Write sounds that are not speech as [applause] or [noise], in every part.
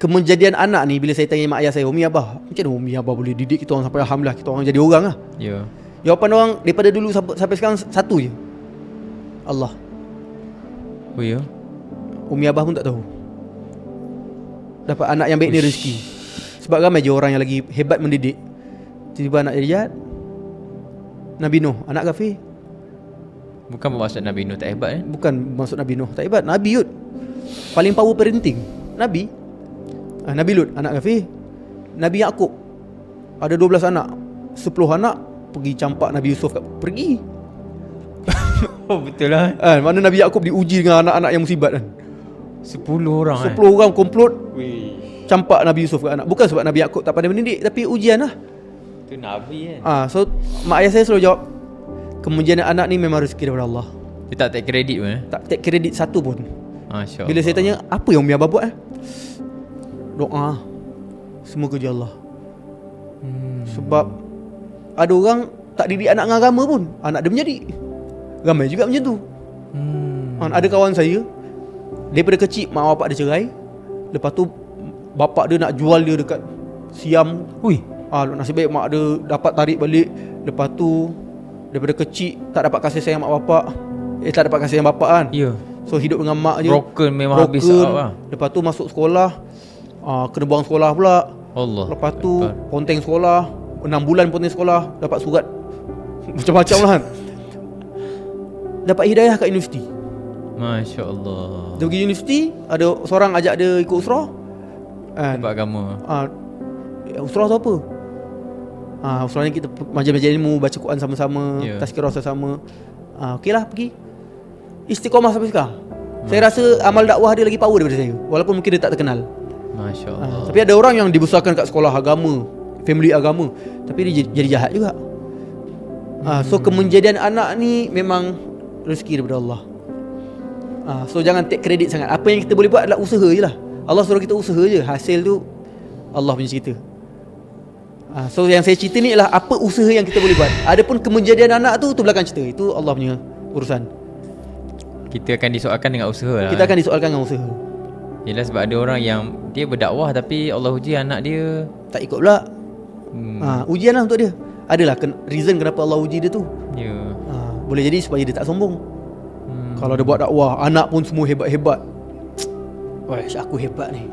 Kemejadian anak ni Bila saya tanya mak ayah saya Umi Abah Macam mana Umi Abah boleh didik kita orang Sampai Alhamdulillah kita orang jadi orang lah. Ya. Jawapan orang Daripada dulu sampai, sampai sekarang Satu je. Allah. Oh ya. Umi Abah pun tak tahu. Dapat anak yang baik ni rezeki. Sebab ramai je orang yang lagi hebat mendidik. Tiba-tiba anak jadi jahat. Nabi Nuh. Anak kafir. Bukan bermaksud Nabi Nuh tak hebat eh. Bukan maksud Nabi Nuh Tak hebat. Nabi Yud. Paling power parenting. Nabi ah, Nabi Lut Anak kafir Nabi Yaakob. Ada 12 anak. 10 anak Pergi campak Nabi Yusuf kat, Pergi. [laughs] Oh betul lah. ah, Mana Nabi Yaakob diuji dengan anak-anak yang musibat kan? 10 orang 10 eh. orang komplot Wih. Campak Nabi Yusuf kat anak. Bukan sebab Nabi Yaakob tak pandai mendidik Tapi ujian lah. Tu Nabi kan. ah, So Mak ayah saya selalu jawab Kemungkinan anak ni memang rezeki daripada Allah. Dia tak take credit pun eh. Tak take kredit satu pun. Masya Bila saya tanya Apa yang Umi Abah buat eh Doa Semua kerja Allah hmm. Sebab Ada orang Tak didik anak dengan agama pun Anak dia menjadi Ramai juga macam tu Hmm. hmm. Ada kawan saya Daripada kecil Mak bapak dia cerai Lepas tu Bapak dia nak jual dia dekat Siam Ui. ah, Nasib baik mak dia Dapat tarik balik Lepas tu Daripada kecil Tak dapat kasih sayang mak bapak Eh tak dapat kasih sayang bapak kan Ya. So hidup dengan mak je Broken memang habis up lah. Lepas tu masuk sekolah uh, Kena buang sekolah pula Allah. Lepas tu Akbar. ponteng sekolah 6 bulan ponteng sekolah Dapat surat [laughs] Macam-macam lah kan Dapat hidayah kat universiti Masya Allah. Dia pergi universiti Ada seorang ajak dia ikut usrah kan? Dapat agama. uh, Usrah tu apa? Ah, usrah ni kita majlis-majlis ilmu Baca Quran sama-sama Ya. Tazkirah sama-sama ah, Okey lah pergi Istiqomah sampai sekarang Saya rasa amal dakwah dia lagi power daripada saya Walaupun mungkin dia tak terkenal Masya Ah, Allah. Tapi ada orang yang dibesarkan kat sekolah agama Family agama Tapi dia jadi, jahat juga. Ah, So kemenjadian anak ni Memang rezeki daripada Allah. Ah, So jangan take credit sangat. Apa yang kita boleh buat adalah usaha je lah. Allah suruh kita usaha je. Hasil tu Allah punya cerita. Ah, So yang saya cerita ni adalah Apa usaha yang kita boleh buat. Adapun kemenjadian anak tu Tu belakang cerita. Itu Allah punya urusan. Kita akan disoalkan dengan usaha lah. Kita akan disoalkan dengan usaha Yelah sebab ada orang yang dia berdakwah tapi Allah uji anak dia. Tak ikut pula Hmm. ah, Ujian lah untuk dia Adalah ken- reason kenapa Allah uji dia tu Ya. Ha, boleh jadi supaya dia tak sombong. Hmm. Kalau dia buat dakwah, anak pun semua hebat-hebat. Wah, aku hebat ni.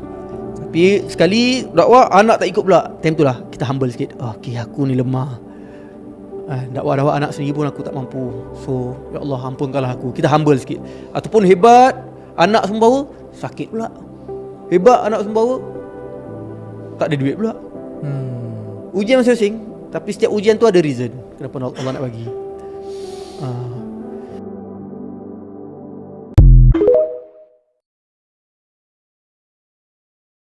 Tapi sekali dakwah anak tak ikut pula. Time tu lah kita humble sikit. Oh, okay, aku ni lemah. Ah, dakwah-dakwah anak sendiri pun aku tak mampu. So, ya Allah ampunkanlah aku. Kita humble sikit. Ataupun hebat, anak sembawa sakit pula. Hebat anak sembawa tak ada duit pula. Hmm. Ujian masing-masing Tapi setiap ujian tu ada reason Kenapa Allah nak bagi uh,